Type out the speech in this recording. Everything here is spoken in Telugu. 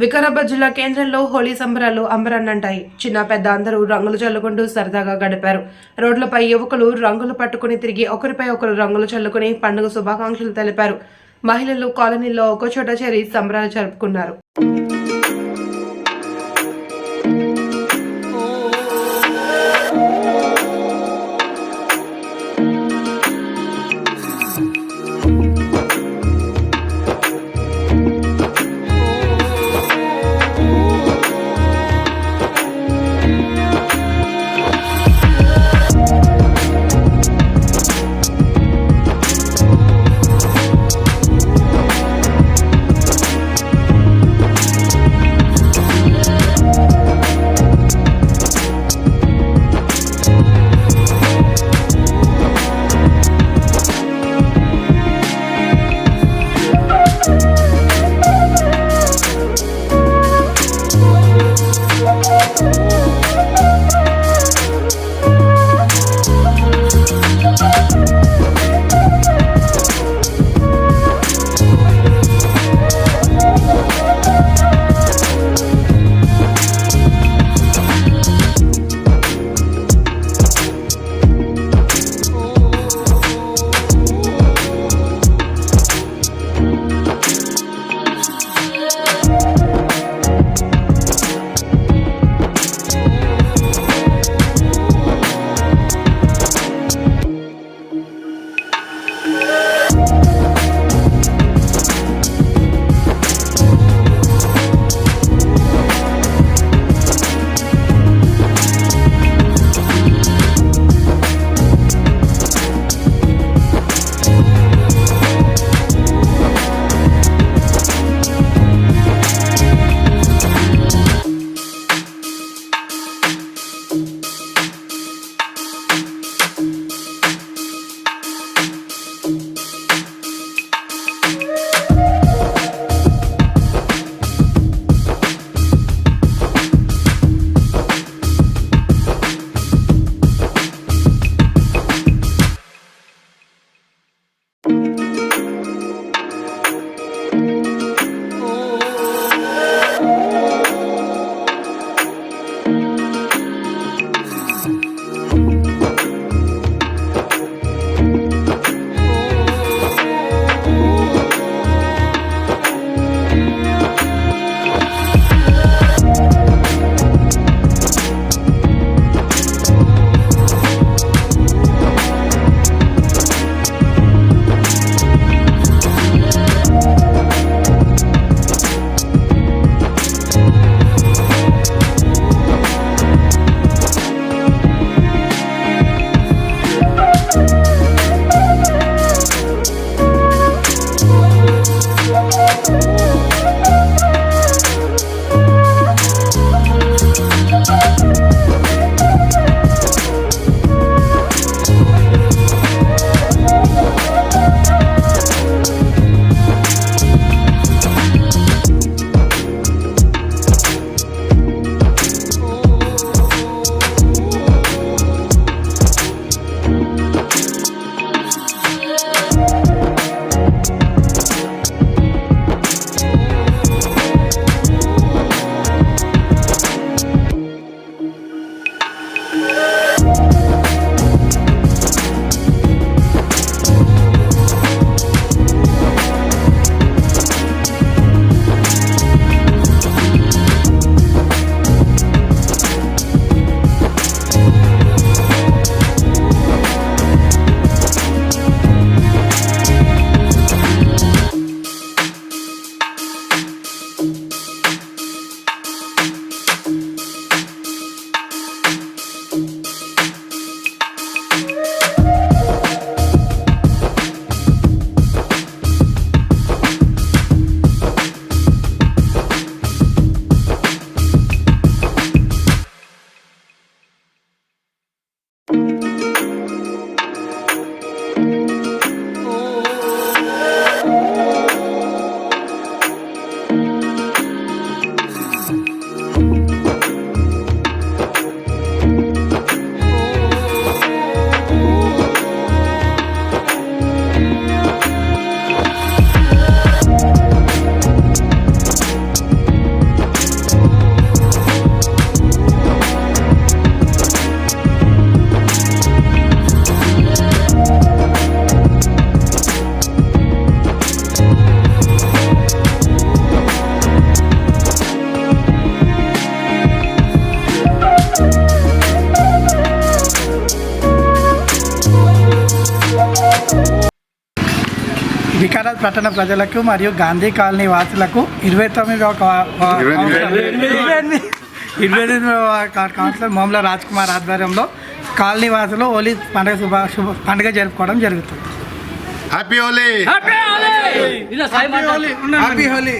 వికారాబాద్ జిల్లా కేంద్రంలో హోలీ సంబరాలు అంబరన్నంటాయి. చిన్న పెద్ద అందరూ రంగులు చల్లుకుంటూ సరదాగా గడిపారు. రోడ్లపై యువకులు రంగులు పట్టుకుని తిరిగి ఒకరిపై ఒకరు రంగులు చల్లుకుని పండుగ శుభాకాంక్షలు తెలిపారు. మహిళలు కాలనీలో ఒకచోట చేరి సంబరాలు జరుపుకున్నారు. హైదరాబాద్ పట్టణ ప్రజలకు మరియు గాంధీ కాలనీ వాసులకు ఇరవై తొమ్మిది ఒక ఇరవై ఎనిమిది. ఇరవై ఎనిమిది. ఇరవై ఎనిమిది. కౌన్సిలర్ మోమల రాజ్ కుమార్ ఆధ్వర్యంలో కాలనీ వాసులు హోలీ పండుగ శుభ శుభ పండుగ జరుపుకోవడం జరుగుతుంది. Happy Holi happy Holi